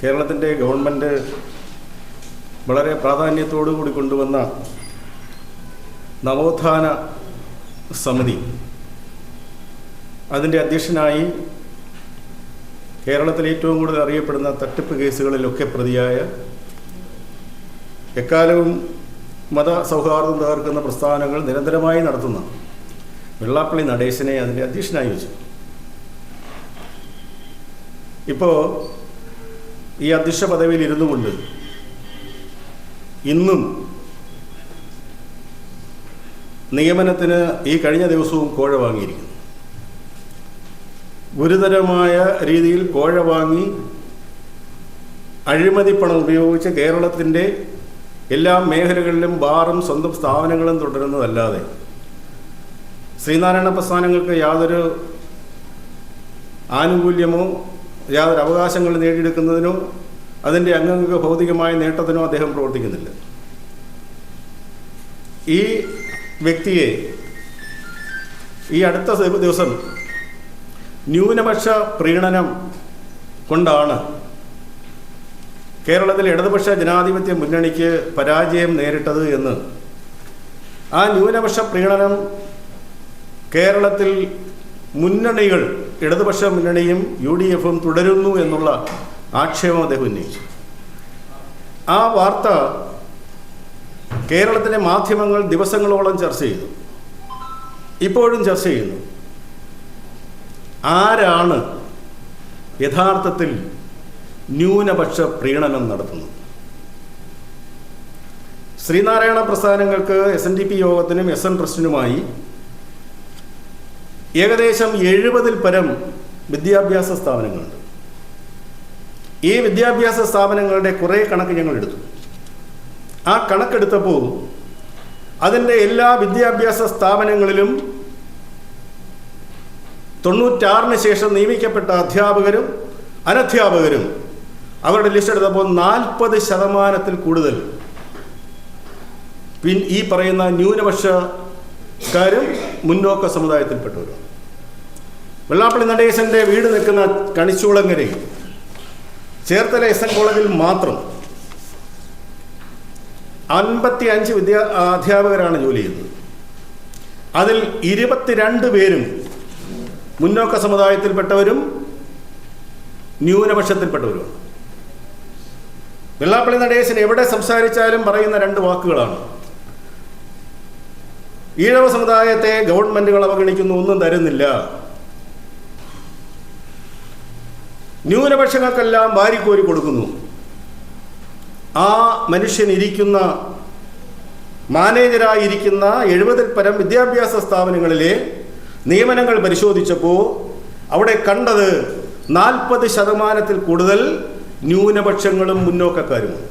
കേരളത്തിന്റെ ഗവൺമെന്റ് വളരെ പ്രാധാന്യത്തോടു കൂടി കൊണ്ടുവന്ന നവോത്ഥാന സമിതി. അതിന്റെ അധ്യക്ഷനായി കേരളത്തിൽ ഏറ്റവും കൂടുതൽ അറിയപ്പെടുന്ന തട്ടിപ്പ് കേസുകളിലൊക്കെ പ്രതിയായ എക്കാലവും മത സൗഹാർദ്ദം തകർക്കുന്ന പ്രസ്ഥാനങ്ങൾ നിരന്തരമായി നടത്തുന്ന വെള്ളാപ്പള്ളി നടേശനെ അതിന്റെ അധ്യക്ഷനായി വെച്ചു. ഇപ്പോൾ ഈ അധ്യക്ഷ പദവിയിൽ ഇരുന്നു കൊണ്ട് ഇന്നും നിയമനത്തിന് ഈ കഴിഞ്ഞ ദിവസവും കോഴ വാങ്ങിയിരിക്കുന്നു. ഗുരുതരമായ രീതിയിൽ കോഴ വാങ്ങി അഴിമതി പണം ഉപയോഗിച്ച് കേരളത്തിന്റെ എല്ലാ മേഖലകളിലും ബാറും സ്വന്തം സ്ഥാപനങ്ങളും തുടരുന്നതല്ലാതെ ശ്രീനാരായണ പ്രസ്ഥാനങ്ങൾക്ക് യാതൊരു ആനുകൂല്യമോ യാതൊരു അവകാശങ്ങൾ നേടിയെടുക്കുന്നതിനോ അതിന്റെ അംഗങ്ങൾക്ക് ഭൗതികമായ നേട്ടത്തിനോ അദ്ദേഹം പ്രവർത്തിക്കുന്നില്ല. ഈ വ്യക്തിയെ ഈ അടുത്ത ദിവ- ദിവസം ന്യൂനപക്ഷ പ്രീണനം കൊണ്ടാണ് കേരളത്തിൽ ഇടതുപക്ഷ ജനാധിപത്യ മുന്നണിക്ക് പരാജയം നേരിട്ടത് എന്ന്. ആ ന്യൂനപക്ഷ പ്രീണനം കേരളത്തിൽ മുന്നണികൾ ഇടതുപക്ഷ മുന്നണിയും യു ഡി എഫും തുടരുന്നു എന്നുള്ള ആക്ഷേപം അദ്ദേഹം ഉന്നയിച്ചു. ആ വാർത്ത കേരളത്തിലെ മാധ്യമങ്ങൾ ദിവസങ്ങളോളം ചർച്ച ചെയ്തു. ഇപ്പോഴും ചർച്ച ചെയ്യുന്നു. ആരാണ് യഥാർത്ഥത്തിൽ ന്യൂനപക്ഷ പ്രീണനം നടത്തുന്നത്? ശ്രീനാരായണ പ്രസ്ഥാനങ്ങൾക്ക് എസ് എൻ ഡി പി യോഗത്തിനും എസ് എൻ ട്രസ്റ്റിനുമായി ഏകദേശം എഴുപതിൽ പരം വിദ്യാഭ്യാസ സ്ഥാപനങ്ങളുണ്ട്. ഈ വിദ്യാഭ്യാസ സ്ഥാപനങ്ങളുടെ കുറേ കണക്ക് ഞങ്ങൾ എടുത്തു ആ കണക്കെടുത്തപ്പോൾ അതിന്റെ എല്ലാ വിദ്യാഭ്യാസ സ്ഥാപനങ്ങളിലും തൊണ്ണൂറ്റാറിന് ശേഷം നിയമിക്കപ്പെട്ട അധ്യാപകരും അനധ്യാപകരും അവരുടെ ലിസ്റ്റ് എടുത്തപ്പോൾ നാൽപ്പത് ശതമാനത്തിൽ കൂടുതൽ. പിൻ ഈ പറയുന്ന ന്യൂനപക്ഷക്കാരും മുന്നോക്ക സമുദായത്തിൽപ്പെട്ടവരും. വെള്ളാപ്പള്ളി നടേശന്റെ വീട് നിൽക്കുന്ന കണിച്ചൂളങ്ങരയിൽ ചേർത്തല എസ് എൻ കോളേജിൽ മാത്രം അൻപത്തി അഞ്ച് വിദ്യാ അധ്യാപകരാണ് ജോലി ചെയ്യുന്നത്. അതിൽ ഇരുപത്തിരണ്ട് പേരും മുന്നോക്ക സമുദായത്തിൽപ്പെട്ടവരും ന്യൂനപക്ഷത്തിൽപ്പെട്ടവരുമാണ്. വെള്ളാപ്പള്ളി നടേശൻ എവിടെ സംസാരിച്ചാലും പറയുന്ന രണ്ട് വാക്കുകളാണ്. ഈഴവ സമുദായത്തെ ഗവൺമെന്റുകൾ അവഗണിക്കുന്നു ഒന്നും തരുന്നില്ല. ന്യൂനപക്ഷങ്ങൾക്കെല്ലാം വാരിക്കോരി കൊടുക്കുന്നു. ആ മനുഷ്യൻ ഇരിക്കുന്ന മാനേജരായിരിക്കുന്ന എഴുപതിൽ പരം വിദ്യാഭ്യാസ സ്ഥാപനങ്ങളിലെ നിയമനങ്ങൾ പരിശോധിച്ചപ്പോൾ അവിടെ കണ്ടത് നാൽപ്പത് ശതമാനത്തിൽ കൂടുതൽ ന്യൂനപക്ഷങ്ങളും മുന്നോക്കക്കാരുമാണ്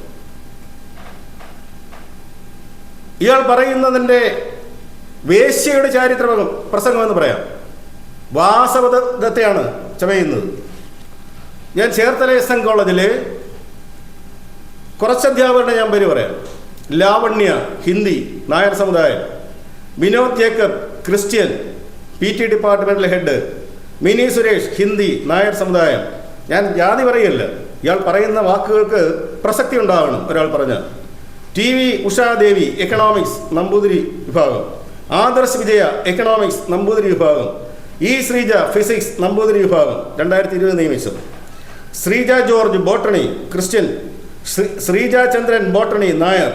ഇയാൾ പറയുന്നതിന്റെ വേശ്യയുടെ ചാരിത്ര പ്രസംഗമെന്ന് പറയാം. വാസവദത്തെയാണ് ചമയുന്നത്. ഞാൻ ചേർത്തല എസ് എൻ കോളേജിൽ കുറച്ച് അധ്യാപകരുടെ ഞാൻ പേര് പറയാം. ലാവണ്യ ഹിന്ദി നായർ സമുദായം. Vinod Jacob Christian P T ഡിപ്പാർട്ട്മെന്റിലെ head. Mini Suresh Hindi Nair സമുദായം. ഞാൻ ജാതി പറയല്ല. ഇയാൾ പറയുന്ന വാക്കുകൾക്ക് പ്രസക്തി ഉണ്ടാകണം ഒരാൾ പറഞ്ഞാൽ. T V Ushadevi economics Namboothiri വിഭാഗം. ആദർശ് വിജയ എക്കണോമിക്സ് നമ്പൂതിരി വിഭാഗം. ഇ ശ്രീജ ഫിസിക്സ് നമ്പൂതിരി വിഭാഗം. രണ്ടായിരത്തി ഇരുപത് നിയമിച്ചത് Sreeja George botany Christian. Sree- Sreeja Chandran botany Nair.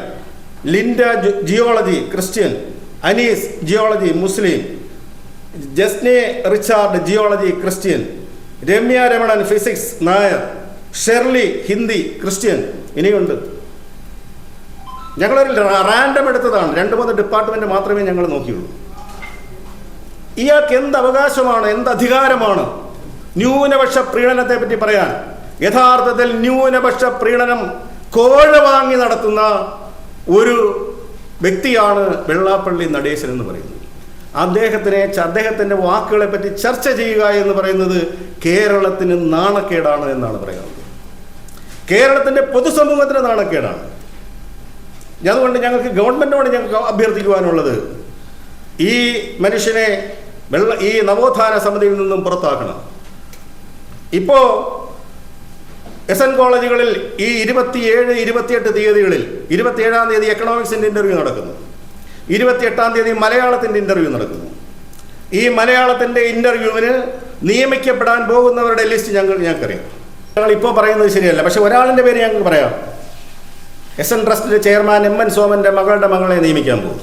Linda geology Christian. Anees geology മുസ്ലിം. ജസ്നെ Richard geology Christian. Ramya Ramanan physics Nair. Shirley Hindi Christian. ഇനിയുണ്ട്. ഞങ്ങളൊരു random എടുത്തതാണ്. രണ്ട് മൂന്ന് ഡിപ്പാർട്ട്മെന്റ് മാത്രമേ ഞങ്ങൾ നോക്കിയുള്ളൂ. ഇയാൾക്ക് എന്ത് അവകാശമാണ് എന്ത് അധികാരമാണ്? ന്യൂനപക്ഷ പ്രീണനത്തെ പറ്റി പറയാൻ. യഥാർത്ഥത്തിൽ ന്യൂനപക്ഷ പ്രീണനം കോഴ വാങ്ങി നടത്തുന്ന ഒരു വ്യക്തിയാണ് വെള്ളാപ്പള്ളി നടേശൻ എന്ന് പറയുന്നത്. അദ്ദേഹത്തിനെ അദ്ദേഹത്തിന്റെ വാക്കുകളെ പറ്റി ചർച്ച ചെയ്യുക എന്ന് പറയുന്നത് കേരളത്തിന് നാണക്കേടാണ് എന്നാണ് പറയുന്നത് കേരളത്തിന്റെ പൊതുസമൂഹത്തിന് നാണക്കേടാണ്. അതുകൊണ്ട് ഞങ്ങൾക്ക് ഗവൺമെന്റോട് ഞങ്ങൾക്ക് അഭ്യർത്ഥിക്കുവാനുള്ളത് ഈ മനുഷ്യനെ വെള്ള ഈ നവോത്ഥാന സമിതിയിൽ നിന്നും പുറത്താക്കണം. ഇപ്പോൾ എസ് എൻ കോളേജുകളിൽ ഈ ഇരുപത്തിയേഴ് ഇരുപത്തിയെട്ട് തീയതികളിൽ ഇരുപത്തിയേഴാം തീയതി എക്കണോമിക്സിന്റെ ഇന്റർവ്യൂ നടക്കുന്നു. ഇരുപത്തിയെട്ടാം തീയതി മലയാളത്തിന്റെ ഇന്റർവ്യൂ നടക്കുന്നു. ഈ മലയാളത്തിന്റെ ഇന്റർവ്യൂവിന് നിയമിക്കപ്പെടാൻ പോകുന്നവരുടെ ലിസ്റ്റ് ഞങ്ങൾ ഞങ്ങൾക്കറിയാം. ഞങ്ങൾ ഇപ്പോൾ പറയുന്നത് ശരിയല്ല. പക്ഷെ ഒരാളിന്റെ പേര് ഞങ്ങൾക്ക് പറയാം. എസ് എൻ ട്രസ്റ്റിന്റെ ചെയർമാൻ എം എൻ സോമന്റെ മകളുടെ മകളെ നിയമിക്കാൻ പോകും.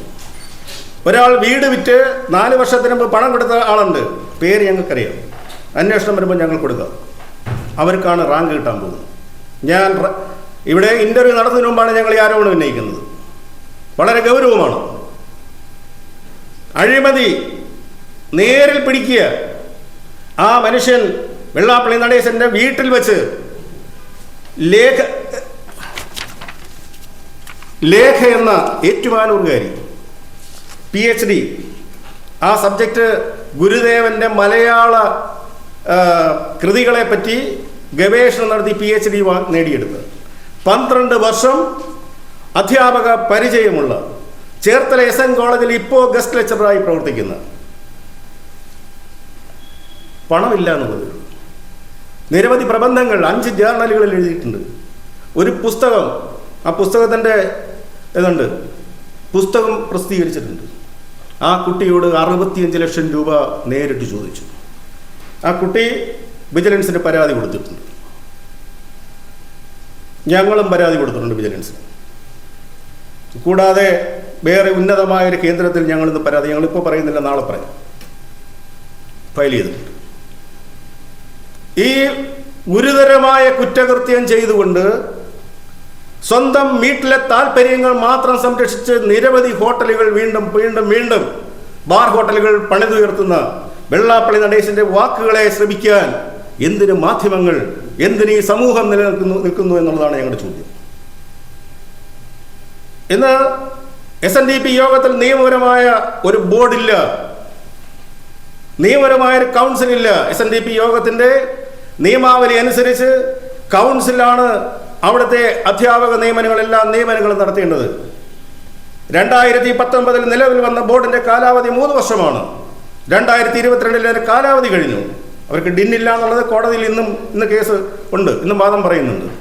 ഒരാൾ വീട് വിറ്റ് നാല് വർഷത്തിന് മുമ്പ് പണം കൊടുത്ത ആളുണ്ട്. പേര് ഞങ്ങൾക്കറിയാം. അന്വേഷണം വരുമ്പോൾ ഞങ്ങൾ കൊടുക്കാം. അവർക്കാണ് റാങ്ക് കിട്ടാൻ പോകുന്നത്. ഞാൻ ഇവിടെ ഇന്റർവ്യൂ നടത്തുന്നതിന് മുമ്പാണ് ഞങ്ങൾ ഈ ആരോപണം ഉന്നയിക്കുന്നത്. വളരെ ഗൗരവമാണ്. അഴിമതി നേരിൽ പിടിക്കുക. ആ മനുഷ്യൻ വെള്ളാപ്പള്ളി നടേശന്റെ വീട്ടിൽ വെച്ച് ലേഖ ലേഖ എന്ന ഏറ്റുമാനൂർകാരി പി എച്ച് ഡി ആ സബ്ജക്റ്റ് ഗുരുദേവന്റെ മലയാള കൃതികളെ പറ്റി ഗവേഷണം നടത്തി പി എച്ച് ഡി നേടിയെടുത്ത്. പന്ത്രണ്ട് വർഷം അധ്യാപക പരിചയമുള്ള ചേർത്തല എസ് എൻ കോളേജിൽ ഇപ്പോൾ ഗസ്റ്റ് ലെക്ചറായി പ്രവർത്തിക്കുന്ന. പണമില്ല എന്നുള്ളത്. നിരവധി പ്രബന്ധങ്ങൾ അഞ്ച് ജേർണലുകളിൽ എഴുതിയിട്ടുണ്ട്. ഒരു പുസ്തകം ആ പുസ്തകത്തിന്റെ ഇതുണ്ട് പുസ്തകം പ്രസിദ്ധീകരിച്ചിട്ടുണ്ട്. ആ കുട്ടിയോട് അറുപത്തിയഞ്ച് ലക്ഷം രൂപ നേരിട്ട് ചോദിച്ചു. ആ കുട്ടി വിജിലൻസിന് പരാതി കൊടുത്തിട്ടുണ്ട്. ഞങ്ങളും പരാതി കൊടുത്തിട്ടുണ്ട് വിജിലൻസിന്. കൂടാതെ വേറെ ഉന്നതമായ ഒരു കേന്ദ്രത്തിൽ ഞങ്ങളിന്ന് പരാതി ഞങ്ങളിപ്പോൾ പറയുന്നില്ല നാളെ പറയാം. ഫയൽ ചെയ്തിട്ടുണ്ട്. ഈ ഗുരുതരമായ കുറ്റകൃത്യം ചെയ്തുകൊണ്ട് സ്വന്തം വീട്ടിലെ താല്പര്യങ്ങൾ മാത്രം സംരക്ഷിച്ച് നിരവധി ഹോട്ടലുകൾ വീണ്ടും വീണ്ടും വീണ്ടും. ബാർ ഹോട്ടലുകൾ പണിതുയർത്തുന്ന വെള്ളാപ്പള്ളി നടേശന്റെ വാക്കുകളെ ശ്രമിക്കാൻ എന്തിന് മാധ്യമങ്ങൾ എന്തിന് ഈ സമൂഹം നിലനിൽക്കുന്നു നിൽക്കുന്നു എന്നുള്ളതാണ് ഞങ്ങളുടെ ചോദ്യം. ഇന്ന് എസ് എൻ ഡി പി യോഗത്തിൽ നിയമപരമായ ഒരു ബോർഡില്ല. നിയമപരമായ ഒരു കൗൺസിലില്ല എസ് എൻ ഡി പി യോഗത്തിന്റെ. നിയമാവലി അനുസരിച്ച് കൗൺസിലാണ് അവിടുത്തെ അധ്യാപക നിയമനങ്ങളെല്ലാം നിയമനങ്ങൾ നടത്തേണ്ടത്. രണ്ടായിരത്തി പത്തൊമ്പതിൽ നിലവിൽ വന്ന ബോർഡിന്റെ കാലാവധി മൂന്ന് വർഷമാണ്. രണ്ടായിരത്തി ഇരുപത്തിരണ്ടിൽ അതിന്റെ കാലാവധി കഴിഞ്ഞു. അവർക്ക് ഡിന്നില്ല എന്നുള്ളത് കോടതിയിൽ ഇന്നും ഇന്ന് കേസ് ഉണ്ട്. ഇന്നും വാദം പറയുന്നുണ്ട്.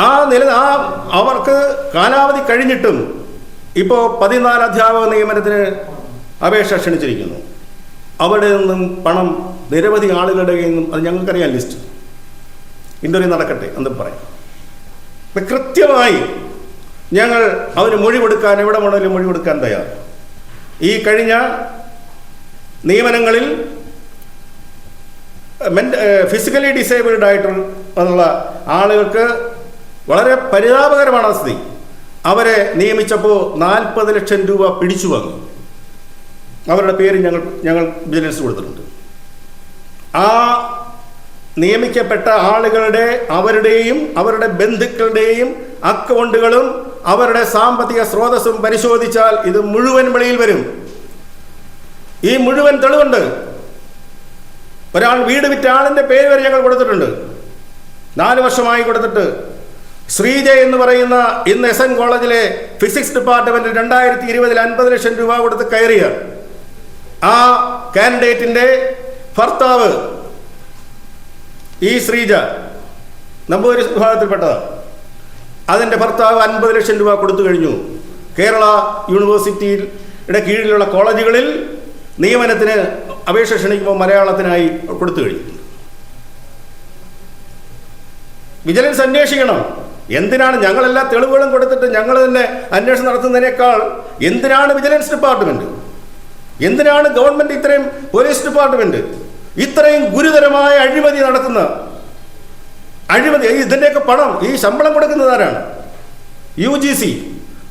ആ നില ആ അവർക്ക് കാലാവധി കഴിഞ്ഞിട്ടും ഇപ്പോൾ പതിനാല് അധ്യാപക നിയമനത്തിന് അപേക്ഷ ക്ഷണിച്ചിരിക്കുന്നു. അവിടെ നിന്നും പണം നിരവധി ആളുകളുടെ കയ്യിൽ നിന്നും അത് ഞങ്ങൾക്കറിയാം ലിസ്റ്റ്. ഇന്റർവ്യൂ നടക്കട്ടെ എന്ന് പറയാം. ഇപ്പം കൃത്യമായി ഞങ്ങൾ അവന് മൊഴി കൊടുക്കാൻ എവിടെ വേണമെങ്കിലും മൊഴി കൊടുക്കാൻ തയ്യാർ. ഈ കഴിഞ്ഞ നിയമനങ്ങളിൽ ഫിസിക്കലി ഡിസേബിൾഡ് ആയിട്ടുള്ള ആളുകൾക്ക് വളരെ പരിതാപകരമാണ് സ്ഥിതി. അവരെ നിയമിച്ചപ്പോൾ നാൽപ്പത് ലക്ഷം രൂപ പിടിച്ചു വാങ്ങി. അവരുടെ പേര് ഞങ്ങൾ ഞങ്ങൾ വിജിലൻസ് കൊടുത്തിട്ടുണ്ട്. ആ നിയമിക്കപ്പെട്ട ആളുകളുടെ അവരുടെയും അവരുടെ ബന്ധുക്കളുടെയും അക്കൗണ്ടുകളും അവരുടെ സാമ്പത്തിക സ്രോതസ്സും പരിശോധിച്ചാൽ ഇത് മുഴുവൻ വെളിയിൽ വരും. ഈ മുഴുവൻ തെളിവുണ്ട്. ഒരാൾ വീട് വിറ്റ ആളിന്റെ പേര് വരെ ഞങ്ങൾ കൊടുത്തിട്ടുണ്ട്. നാല് വർഷമായി കൊടുത്തിട്ട്. ശ്രീജ എന്ന് പറയുന്ന ഇന്ന് എസ് എൻ കോളേജിലെ ഫിസിക്സ് ഡിപ്പാർട്ട്മെന്റിൽ രണ്ടായിരത്തി ഇരുപതിൽ അൻപത് ലക്ഷം രൂപ കൊടുത്ത് കയറിയ ആ കാൻഡിഡേറ്റിന്റെ ഭർത്താവ് ഈ ശ്രീജ നമ്പൂതിരി വിഭാഗത്തിൽപ്പെട്ടതാണ് അതിന്റെ ഭർത്താവ് അൻപത് ലക്ഷം രൂപ കൊടുത്തു കഴിഞ്ഞു. കേരള യൂണിവേഴ്സിറ്റിയുടെ കീഴിലുള്ള കോളേജുകളിൽ നിയമനത്തിന് അപേക്ഷ ക്ഷണിക്കുമ്പോൾ മലയാളത്തിനായി കൊടുത്തു കഴിഞ്ഞു. വിജിലൻസ് അന്വേഷിക്കണം. എന്തിനാണ് ഞങ്ങളെല്ലാ തെളിവുകളും കൊടുത്തിട്ട് ഞങ്ങൾ തന്നെ അന്വേഷണം നടത്തുന്നതിനേക്കാൾ എന്തിനാണ് വിജിലൻസ് ഡിപ്പാർട്ട്മെന്റ് എന്തിനാണ് ഗവൺമെന്റ് ഇത്രയും പോലീസ് ഡിപ്പാർട്ട്മെന്റ്? ഇത്രയും ഗുരുതരമായ അഴിമതി നടത്തുന്ന അഴിമതി ഇതിന്റെയൊക്കെ പണം ഈ ശമ്പളം കൊടുക്കുന്നത് ആരാണ്? U G C.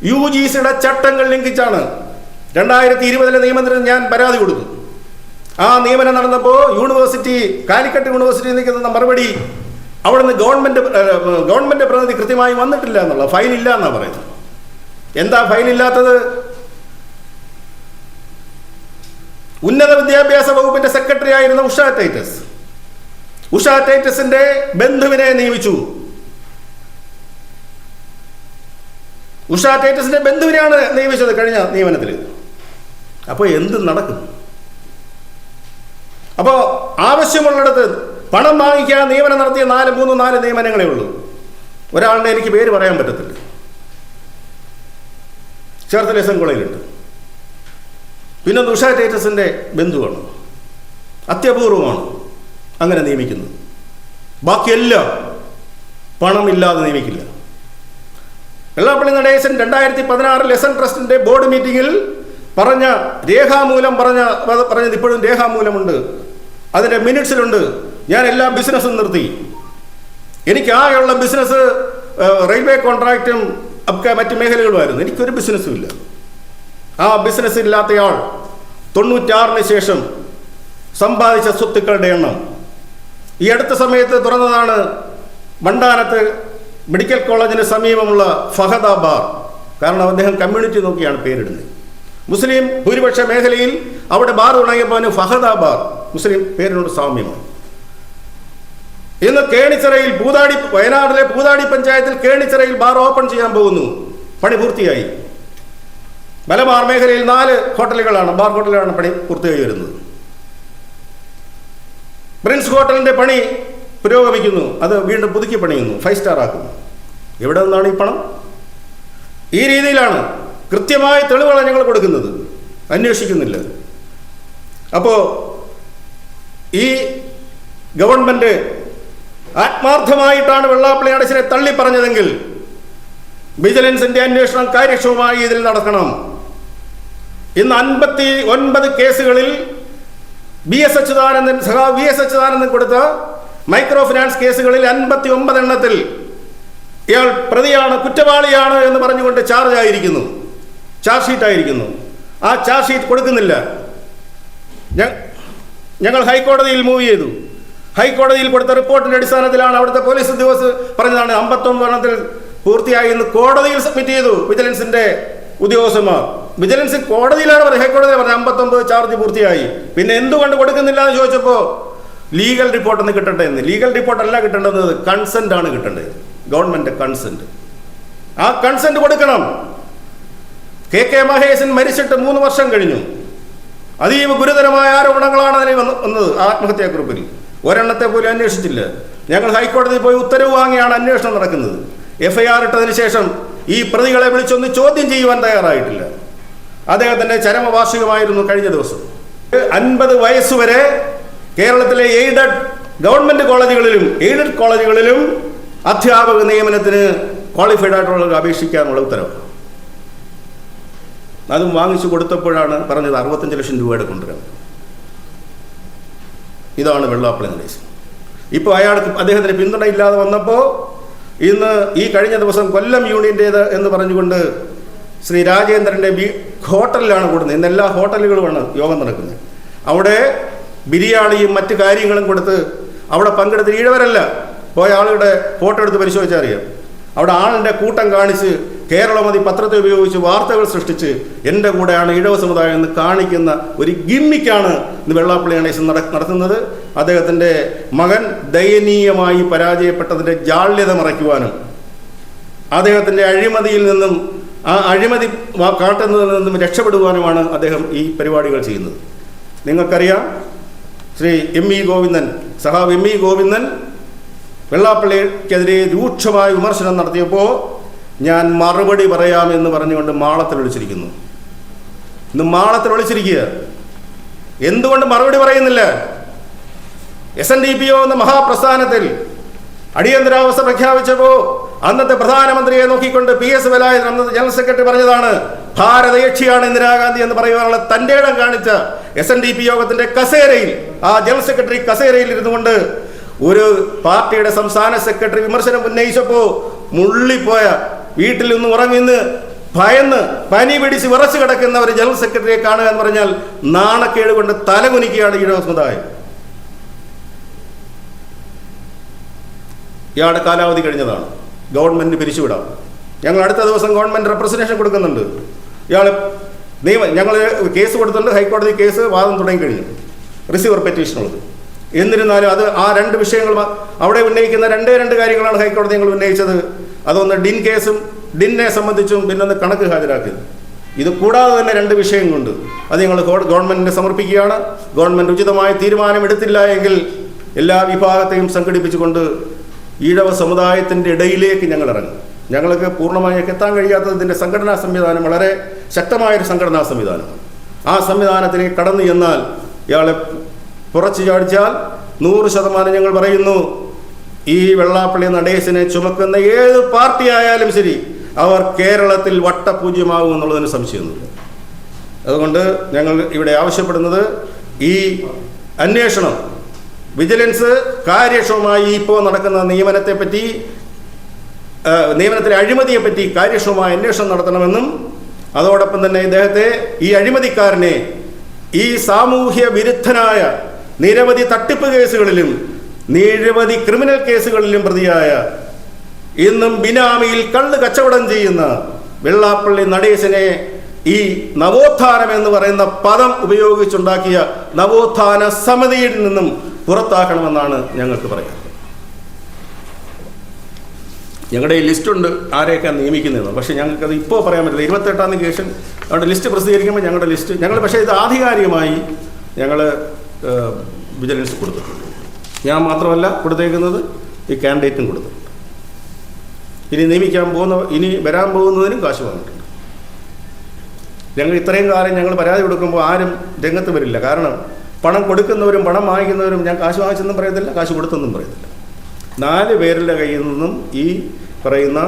U G സിയുടെ ചട്ടങ്ങൾ ലംഘിച്ചാണ് രണ്ടായിരത്തി ഇരുപതിലെ നിയമനത്തിന് ഞാൻ പരാതി കൊടുത്തു. ആ നിയമനം നടന്നപ്പോൾ യൂണിവേഴ്സിറ്റി കാലിക്കറ്റ് യൂണിവേഴ്സിറ്റി നിൽക്കുന്ന മറുപടി അവിടുന്ന് ഗവൺമെന്റ് ഗവൺമെന്റ് പ്രതിനിധി കൃത്യമായി വന്നിട്ടില്ല എന്നുള്ള ഫയലില്ല എന്നാണ് പറയുന്നത്. എന്താ ഫൈൻ ഉന്നത വിദ്യാഭ്യാസ വകുപ്പിന്റെ സെക്രട്ടറി ആയിരുന്ന ഉഷ ടൈറ്റസ്. ഉഷ ടൈറ്റസിന്റെ ബന്ധുവിനെ നിയമിച്ചു. ഉഷ ടൈറ്റസിന്റെ ബന്ധുവിനെയാണ് നിയമിച്ചത് കഴിഞ്ഞ നിയമനത്തിൽ അപ്പോൾ എന്ത് നടക്കും അപ്പോൾ ആവശ്യമുള്ളിടത്ത് പണം വാങ്ങിക്കാൻ നിയമനം നടത്തിയ നാല് മൂന്ന് നാല് നിയമനങ്ങളേ ഉള്ളൂ. ഒരാളുടെ എനിക്ക് പേര് പറയാൻ പറ്റത്തില്ല. ചേർത്തല എസ് കോളേജിലുണ്ട് പിന്നെ ഉഷ ടേറ്റസിന്റെ ബന്ധുവാണ്. അത്യപൂർവമാണ് അങ്ങനെ നിയമിക്കുന്നത്. ബാക്കിയെല്ലാം പണമില്ലാതെ നിയമിക്കില്ല. വെള്ളാപ്പള്ളി നടേശൻ രണ്ടായിരത്തി പതിനാറ് ലെസൺ ട്രസ്റ്റിന്റെ ബോർഡ് മീറ്റിങ്ങിൽ പറഞ്ഞ രേഖാമൂലം പറഞ്ഞ പറഞ്ഞത് ഇപ്പോഴും രേഖാമൂലമുണ്ട്. അതിന്റെ മിനിറ്റ്സിലുണ്ട്. ഞാൻ എല്ലാ ബിസിനസ്സും നിർത്തി. എനിക്ക് ആകെയുള്ള ബിസിനസ് റെയിൽവേ കോൺട്രാക്റ്റും ഒക്കെ മറ്റ് മേഖലകളുമായിരുന്നു. എനിക്കൊരു ബിസിനസ്സും ഇല്ല. ആ ബിസിനസ് ഇല്ലാത്തയാൾ തൊണ്ണൂറ്റാറിന് ശേഷം സമ്പാദിച്ച സ്വത്തുക്കളുടെ എണ്ണം. ഈ അടുത്ത സമയത്ത് തുറന്നതാണ് മണ്ടാനത്ത് മെഡിക്കൽ കോളേജിന് സമീപമുള്ള ഫഹദ ബാർ കാരണം അദ്ദേഹം കമ്മ്യൂണിറ്റി നോക്കിയാണ് പേരിടുന്നത്. മുസ്ലിം ഭൂരിപക്ഷ മേഖലയിൽ അവിടെ ബാർ തുടങ്ങിയപ്പോൾ ഫഹദ ബാർ മുസ്ലിം പേരിനോട് സാമ്യമാണ്. ഇന്ന് കേണിച്ചിറയിൽ പൂതാടി വയനാടിലെ പൂതാടി പഞ്ചായത്തിൽ കേണിച്ചിറയിൽ ബാർ ഓപ്പൺ ചെയ്യാൻ പോകുന്നു. പണി പൂർത്തിയായി. മലബാർ മേഖലയിൽ നാല് ഹോട്ടലുകളാണ് ബാർ ഹോട്ടലുകളാണ് പണി പൂർത്തിയായി വരുന്നത്. പ്രിൻസ് ഹോട്ടലിന്റെ പണി പുരോഗമിക്കുന്നു അത് വീണ്ടും പുതുക്കി പണിയുന്നു ഫൈവ് സ്റ്റാർ ആക്കുന്നു. എവിടെ നിന്നാണ് ഈ പണം? ഈ രീതിയിലാണ് കൃത്യമായ തെളിവുകളാണ് ഞങ്ങൾ കൊടുക്കുന്നത്. അന്വേഷിക്കുന്നില്ല. അപ്പോൾ ഈ ഗവൺമെന്റ് ആത്മാർത്ഥമായിട്ടാണ് വെള്ളാപ്പള്ളി അടച്ചിനെ തള്ളി പറഞ്ഞതെങ്കിൽ വിജിലൻസിന്റെ അന്വേഷണം കാര്യക്ഷമമായി ഇതിൽ നടക്കണം. ഇന്ന് അൻപത്തി ഒൻപത് കേസുകളിൽ ബി എസ് അച്യുതാനന്ദൻ സഹാ വി എസ് അച്യുതാനന്ദൻ കൊടുത്ത മൈക്രോ ഫിനാൻസ് കേസുകളിൽ അൻപത്തി ഒമ്പത് എണ്ണത്തിൽ ഇയാൾ പ്രതിയാണ് കുറ്റവാളിയാണ് എന്ന് പറഞ്ഞുകൊണ്ട് ചാർജ് ആയിരിക്കുന്നു. ചാർജ് ഷീറ്റ് ആയിരിക്കുന്നു. ആ ചാർജ് ഷീറ്റ് കൊടുക്കുന്നില്ല. ഞങ്ങൾ ഹൈക്കോടതിയിൽ മൂവ് ചെയ്തു. ഹൈക്കോടതിയിൽ കൊടുത്ത റിപ്പോർട്ടിന്റെ അടിസ്ഥാനത്തിലാണ് അവിടുത്തെ പോലീസ് ഉദ്യോഗസ്ഥർ പറഞ്ഞതാണ് അമ്പത്തൊമ്പത് എണ്ണത്തിൽ പൂർത്തിയായി എന്ന് കോടതിയിൽ സബ്മിറ്റ് ചെയ്തു വിജിലൻസിന്റെ ഉദ്യോഗസ്ഥന്മാർ. വിജിലൻസ് കോടതിയിലാണ് പറഞ്ഞത്. ഹൈക്കോടതി പറഞ്ഞത് അമ്പത്തൊമ്പത് ചാർജ് പൂർത്തിയായി. പിന്നെ എന്തുകൊണ്ട് കൊടുക്കുന്നില്ല എന്ന് ചോദിച്ചപ്പോൾ ലീഗൽ റിപ്പോർട്ട് ഒന്ന് കിട്ടട്ടെ എന്ന്. ലീഗൽ റിപ്പോർട്ട് അല്ല കിട്ടേണ്ടത് കൺസെന്റ് ആണ് കിട്ടേണ്ടത്. ഗവൺമെന്റ് കൺസെന്റ് ആ കൺസെന്റ് കൊടുക്കണം. കെ കെ മഹേശൻ മരിച്ചിട്ട് മൂന്ന് വർഷം കഴിഞ്ഞു. അതീവ ഗുരുതരമായ ആരോപണങ്ങളാണ് അതിൽ വന്ന് വന്നത് ആത്മഹത്യാ ആത്മഹത്യാക്കുറിപ്പിൽ. ഒരെണ്ണത്തെ പോലും അന്വേഷിച്ചില്ല. ഞങ്ങൾ ഹൈക്കോടതിയിൽ പോയി ഉത്തരവ് വാങ്ങിയാണ് അന്വേഷണം നടക്കുന്നത്. എഫ്ഐആർ ഇട്ടതിന് ശേഷം ഈ പ്രതികളെ വിളിച്ചൊന്ന് ചോദ്യം ചെയ്യുവാൻ തയ്യാറായിട്ടില്ല. അദ്ദേഹത്തിന്റെ ചരമവാർഷികമായിരുന്നു കഴിഞ്ഞ ദിവസം. അൻപത് വയസ്സുവരെ കേരളത്തിലെ എയ്ഡഡ് ഗവൺമെന്റ് കോളേജുകളിലും എയ്ഡഡ് കോളേജുകളിലും അധ്യാപക നിയമനത്തിന് ക്വാളിഫൈഡ് ആയിട്ടുള്ളവർക്ക് അപേക്ഷിക്കാനുള്ള ഉത്തരവ്. അതും വാങ്ങിച്ചു കൊടുത്തപ്പോഴാണ് പറഞ്ഞത് അറുപത്തഞ്ച് ലക്ഷം രൂപയുടെ കൊണ്ടുവരാൻ. ഇതാണ് വെള്ളാപ്പള്ളി നടേശൻ. ഇപ്പോൾ അയാൾക്ക് അദ്ദേഹത്തിന് പിന്തുണ ഇല്ലാതെ വന്നപ്പോൾ ഇന്ന് ഈ കഴിഞ്ഞ ദിവസം കൊല്ലം യൂണിയന്റേത് എന്ന് പറഞ്ഞുകൊണ്ട് ശ്രീ രാജേന്ദ്രന്റെ ഹോട്ടലിലാണ് കൂടുന്നത്. ഇന്ന് എല്ലാ ഹോട്ടലുകളുമാണ് യോഗം നടക്കുന്നത്. അവിടെ ബിരിയാണിയും മറ്റു കാര്യങ്ങളും കൊടുത്ത് അവിടെ പങ്കെടുത്ത് ഈഴവരല്ല. പോയ ആളുകളുടെ ഫോട്ടോ എടുത്ത് പരിശോധിച്ചാൽ അറിയാം. അവിടെ ആളിന്റെ കൂട്ടം കാണിച്ച് കേരളമതി പത്രത്തെ ഉപയോഗിച്ച് വാർത്തകൾ സൃഷ്ടിച്ച് എന്റെ കൂടെയാണ് ഇഴവ സമുദായം എന്ന് കാണിക്കുന്ന ഒരു ഗിമ്മിക്കാണ് ഇന്ന് വെള്ളാപ്പള്ളി ഗണേശൻ നട നടത്തുന്നത്. അദ്ദേഹത്തിന്റെ മകൻ ദയനീയമായി പരാജയപ്പെട്ടതിന്റെ ജാള്യത മറയ്ക്കുവാനും അദ്ദേഹത്തിന്റെ അഴിമതിയിൽ നിന്നും ആ അഴിമതി കാട്ടുന്നതിൽ നിന്നും രക്ഷപ്പെടുവാനുമാണ് അദ്ദേഹം ഈ പരിപാടികൾ ചെയ്യുന്നത്. നിങ്ങൾക്കറിയാം Shri M E Govindan Sahab M E Govindan വെള്ളാപ്പള്ളിക്കെതിരെ രൂക്ഷമായ വിമർശനം നടത്തിയപ്പോൾ ഞാൻ മറുപടി പറയാമെന്ന് പറഞ്ഞുകൊണ്ട് മാളത്തിൽ വിളിച്ചിരിക്കുന്നു. ഇന്ന് മാളത്തിൽ വിളിച്ചിരിക്കുക. എന്തുകൊണ്ട് മറുപടി പറയുന്നില്ല? എസ് എൻ ഡി പി ഒ എന്ന മഹാപ്രസ്ഥാനത്തിൽ അടിയന്തരാവസ്ഥ പ്രഖ്യാപിച്ചപ്പോൾ അന്നത്തെ പ്രധാനമന്ത്രിയെ നോക്കിക്കൊണ്ട് പി എസ് വേലായുധൻ അന്നത്തെ ജനറൽ സെക്രട്ടറി പറഞ്ഞതാണ് ഭാരതയക്ഷിയാണ് ഇന്ദിരാഗാന്ധി എന്ന് പറയുവാനുള്ള തന്റെ ഇടം കാണിച്ച എസ് എൻ ഡി പി യോഗത്തിന്റെ കസേരയിൽ. ആ ജനറൽ സെക്രട്ടറി കസേരയിൽ ഇരുന്നുകൊണ്ട് ഒരു പാർട്ടിയുടെ സംസ്ഥാന സെക്രട്ടറി വിമർശനം ഉന്നയിച്ചപ്പോൾ മുള്ളിപ്പോയ വീട്ടിൽ നിന്ന് ഉറങ്ങിന്ന് ഭയന്ന് പനി പിടിച്ച് വിറച്ചു കിടക്കുന്ന ഒരു ജനറൽ സെക്രട്ടറിയെ കാണുക എന്ന് പറഞ്ഞാൽ നാണക്കേട് കൊണ്ട് തലകുനിക്കുകയാണ് ഈ സമുദായം. ഇയാളുടെ കാലാവധി കഴിഞ്ഞതാണ്. ഗവൺമെന്റ് പിരിച്ചുവിടാം. ഞങ്ങൾ അടുത്ത ദിവസം ഗവൺമെന്റ് റെപ്രസെന്റേഷൻ കൊടുക്കുന്നുണ്ട്. ഇയാൾ നിയമ ഞങ്ങൾ കേസ് കൊടുത്തിട്ടുണ്ട് ഹൈക്കോടതി കേസ് വാദം തുടങ്ങി കഴിഞ്ഞു. റിസീവർ പെറ്റീഷനുള്ളത് എന്നിരുന്നാലും അത് ആ രണ്ട് വിഷയങ്ങൾ അവിടെ ഉന്നയിക്കുന്ന രണ്ടേ രണ്ട് കാര്യങ്ങളാണ് ഹൈക്കോടതി ഞങ്ങൾ ഉന്നയിച്ചത്. അതൊന്ന് ഡിൻ കേസും ഡിന്നെ സംബന്ധിച്ചും പിന്നൊന്ന് കണക്ക് ഹാജരാക്കിയത് ഇത് കൂടാതെ തന്നെ രണ്ട് വിഷയങ്ങളുണ്ട്. അത് ഞങ്ങൾ ഗവൺമെന്റിന് സമർപ്പിക്കുകയാണ്. ഗവൺമെന്റ് ഉചിതമായ തീരുമാനം എടുത്തില്ല എങ്കിൽ എല്ലാ വിഭാഗത്തെയും സംഘടിപ്പിച്ചുകൊണ്ട് ഈഴവ സമുദായത്തിന്റെ ഇടയിലേക്ക് ഞങ്ങൾ ഇറങ്ങും ഞങ്ങൾക്ക് പൂർണമായൊക്കെ എത്താൻ കഴിയാത്തതിന്റെ സംഘടനാ സംവിധാനം വളരെ ശക്തമായൊരു സംഘടനാ സംവിധാനമാണ്. ആ സംവിധാനത്തിലേക്ക് കടന്നു ചെന്നാൽ ഇയാളെ പുറച്ചു ചാടിച്ചാൽ നൂറ് ശതമാനം ഞങ്ങൾ പറയുന്നു ഈ വെള്ളാപ്പള്ളി നടേശനെ ചുമക്കുന്ന ഏത് പാർട്ടി ആയാലും ശരി അവർ കേരളത്തിൽ വട്ടപൂജ്യമാകും എന്നുള്ളതിന് സംശയമൊന്നുമില്ല. അതുകൊണ്ട് ഞങ്ങൾ ഇവിടെ ആവശ്യപ്പെടുന്നത് ഈ അന്വേഷണം വിജിലൻസ് കാര്യക്ഷമമായി ഇപ്പോൾ നടക്കുന്ന നിയമനത്തെപ്പറ്റി നിയമനത്തിലെ അഴിമതിയെ പറ്റി കാര്യക്ഷമമായ അന്വേഷണം നടത്തണമെന്നും അതോടൊപ്പം തന്നെ ഇദ്ദേഹത്തെ ഈ അഴിമതിക്കാരനെ ഈ സാമൂഹ്യ വിരുദ്ധനായ നിരവധി തട്ടിപ്പ് കേസുകളിലും നിരവധി ക്രിമിനൽ കേസുകളിലും പ്രതിയായ ഇന്നും ബിനാമിയിൽ കള്ള് കച്ചവടം ചെയ്യുന്ന വെള്ളാപ്പള്ളി നടേശനെ ഈ നവോത്ഥാനം എന്ന് പറയുന്ന പദം ഉപയോഗിച്ചുണ്ടാക്കിയ നവോത്ഥാന സമിതിയിൽ നിന്നും പുറത്താക്കണമെന്നാണ് ഞങ്ങൾക്ക് പറയാം ഞങ്ങളുടെ ഈ ലിസ്റ്റുണ്ട് ആരെയൊക്കെ നിയമിക്കുന്നതെന്ന്. പക്ഷേ ഞങ്ങൾക്കത് ഇപ്പോൾ പറയാൻ പറ്റില്ല. ഇരുപത്തെട്ടാം തീയതി ശേഷം അവിടെ ലിസ്റ്റ് പ്രസിദ്ധീകരിക്കുമ്പോൾ ഞങ്ങളുടെ ലിസ്റ്റ് ഞങ്ങൾ പക്ഷേ ഇത് ആധികാരികമായി ഞങ്ങൾ വിജിലൻസ് കൊടുത്തിട്ടുണ്ട്. ഞാൻ മാത്രമല്ല കൊടുത്തേക്കുന്നത് ഈ കാൻഡിഡേറ്റും കൊടുത്തിട്ടുണ്ട്. ഇനി നിയമിക്കാൻ പോകുന്ന ഇനി വരാൻ പോകുന്നതിനും കാശ് വന്നിട്ടുണ്ട്. ഞങ്ങൾ ഇത്രയും കാലം ഞങ്ങൾ പരാതി കൊടുക്കുമ്പോൾ ആരും രംഗത്ത് വരില്ല. കാരണം പണം കൊടുക്കുന്നവരും പണം വാങ്ങിക്കുന്നവരും ഞാൻ കാശ് വാങ്ങിച്ചെന്നും പറയത്തില്ല കാശ് കൊടുത്തെന്നും പറയത്തില്ല. നാല് പേരുടെ കയ്യിൽ നിന്നും ഈ പറയുന്ന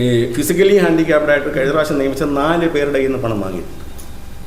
ഈ ഫിസിക്കലി ഹാൻഡിക്യാപ്ഡായിട്ട് കഴിഞ്ഞ പ്രാവശ്യം നിയമിച്ച നാല് പേരുടെ കയ്യിൽ നിന്ന് പണം വാങ്ങിയിട്ടുണ്ട്